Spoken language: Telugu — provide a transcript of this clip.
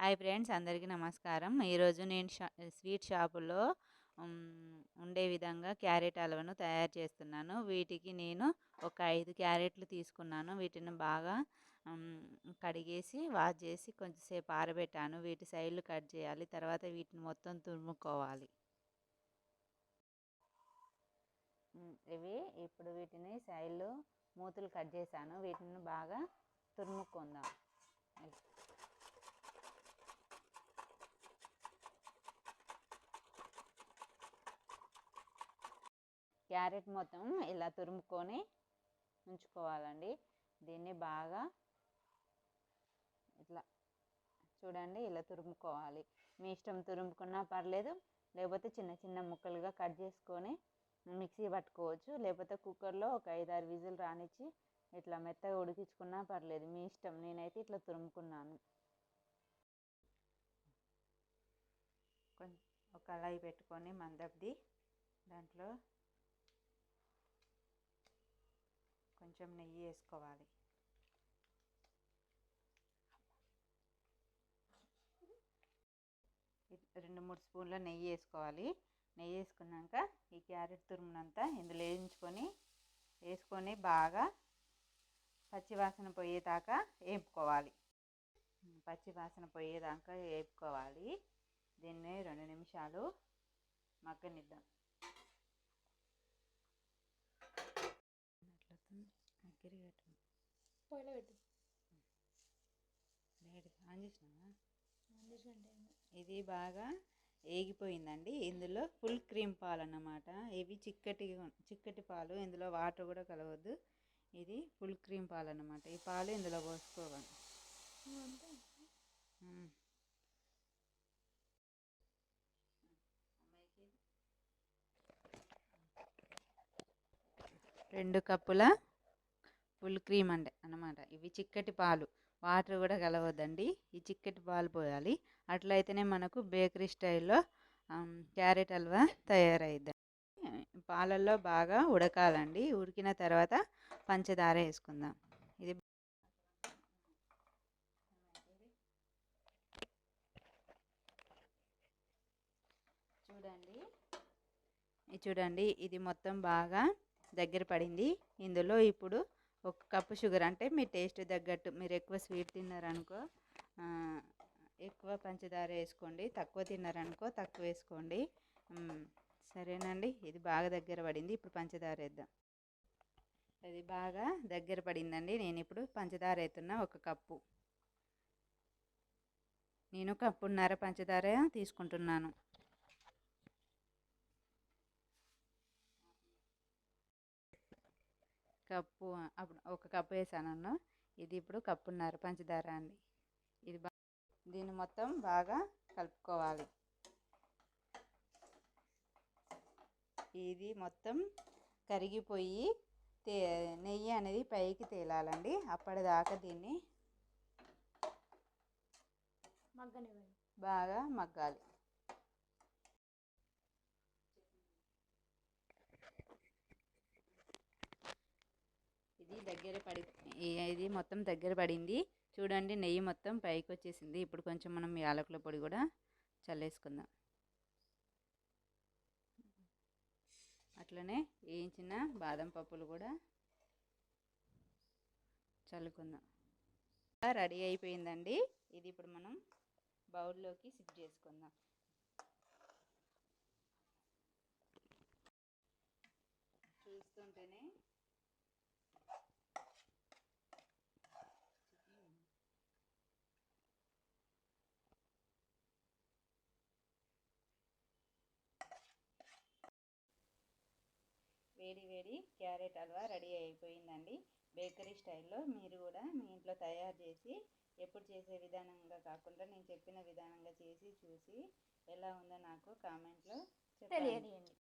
హాయ్ ఫ్రెండ్స్ అందరికీ నమస్కారం. ఈరోజు నేను షా స్వీట్ షాపులో ఉండే విధంగా క్యారెట్ అలవను తయారు చేస్తున్నాను. వీటికి నేను ఒక ఐదు క్యారెట్లు తీసుకున్నాను. వీటిని బాగా కడిగేసి వాష్ చేసి కొంచెంసేపు ఆరబెట్టాను. వీటి సైడ్లు కట్ చేయాలి. తర్వాత వీటిని మొత్తం తురుముకోవాలి. ఇవి ఇప్పుడు వీటిని సైడ్లు మూతులు కట్ చేశాను. వీటిని బాగా తురుముకుందాం. క్యారెట్ మొత్తం ఇలా తురుముకొని ఉంచుకోవాలండి. దీన్ని బాగా ఇట్లా చూడండి ఇలా తురుముకోవాలి. మీ ఇష్టం తురుముకున్నా పర్లేదు లేకపోతే చిన్న చిన్న ముక్కలుగా కట్ చేసుకొని మిక్సీ పట్టుకోవచ్చు. లేకపోతే కుక్కర్లో ఒక ఐదారు విజిల్ రానిచ్చి ఇట్లా మెత్తగా ఉడికించుకున్నా పర్లేదు మీ ఇష్టం. నేనైతే ఇట్లా తురుముకున్నాను. కొంచెం ఒక కళాయి పెట్టుకొని మందబ్ది దాంట్లో కొంచెం నెయ్యి వేసుకోవాలి. రెండు మూడు స్పూన్ల నెయ్యి వేసుకోవాలి. నెయ్యి వేసుకున్నాక ఈ క్యారెట్ తురుమునంతా ఇందులో వేయించుకొని వేసుకొని బాగా పచ్చివాసన పోయేదాకా వేపుకోవాలి. పచ్చివాసన పోయేదాకా వేపుకోవాలి. దీన్ని రెండు నిమిషాలు మగ్గనిద్దాం. దగ్గర పెట్టు. పొయ్యిలో పెట్టు. వేడి ఆన్ చేసినావా? ఇది బాగా ఏగిపోయిందండి. ఇందులో ఫుల్ క్రీమ్ పాలు అన్నమాట ఇవి చిక్కటి చిక్కటి పాలు. ఇందులో వాటర్ కూడా కలవద్దు. ఇది ఫుల్ క్రీమ్ పాలు అన్నమాట ఈ పాలు ఇందులో పోసుకోవాలి. రెండు కప్పుల ఫుల్ క్రీమ్ అండి అనమాట ఇవి చిక్కటి పాలు. వాటర్ కూడా కలవద్దండి. ఈ చిక్కటి పాలు పోయాలి. అట్లయితేనే మనకు బేకరీ స్టైల్లో క్యారెట్ హల్వా తయారైద్ది పాలల్లో బాగా ఉడకాలండి. ఉడికిన తర్వాత పంచదార వేసుకుందాం. ఇది చూడండి. చూడండి ఇది మొత్తం బాగా దగ్గర పడింది. ఇందులో ఇప్పుడు ఒక కప్పు షుగర్ అంటే మీ టేస్ట్ తగ్గట్టు మీరు ఎక్కువ స్వీట్ తిన్నారనుకో ఎక్కువ పంచదార వేసుకోండి తక్కువ తిన్నారనుకో తక్కువ వేసుకోండి. సరేనండి ఇది బాగా దగ్గర పడింది ఇప్పుడు పంచదార వేద్దాం. అది బాగా దగ్గర పడిందండి నేను ఇప్పుడు పంచదార వేస్తున్నా ఒక కప్పు. నేను కప్పున్నర పంచదార తీసుకుంటున్నాను. కప్పు అప్పుడు ఒక కప్పు వేసాను ఇది ఇప్పుడు కప్పున్నర పంచదార అండి. ఇది దీన్ని మొత్తం బాగా కలుపుకోవాలి. ఇది మొత్తం కరిగిపోయి తే నెయ్యి అనేది పైకి తేలాలండి. అప్పటిదాకా దీన్ని బాగా మగ్గాలి ఇది దగ్గర పడి ఇది మొత్తం దగ్గర పడింది. చూడండి నెయ్యి మొత్తం పైకి వచ్చేసింది ఇప్పుడు కొంచెం మనం యాలకుల పొడి కూడా చల్లేసుకుందాం. అట్లనే వేయించిన బాదం పప్పులు కూడా చల్లుకుందాం. రెడీ అయిపోయిందండి. ఇది ఇప్పుడు మనం బౌల్లోకి సిప్ చేసుకుందాం. చూస్తుంటేనే వేడి వేడి క్యారెట్ హల్వా రెడీ అయిపోయిందండి. బేకరీ స్టైల్లో మీరు కూడా మీ ఇంట్లో తయారు చేసి ఎప్పుడు చేసే విధానంగా కాకుండా నేను చెప్పిన విధానంగా చేసి చూసి ఎలా ఉందో నాకు కామెంట్లో తెలియజేయండి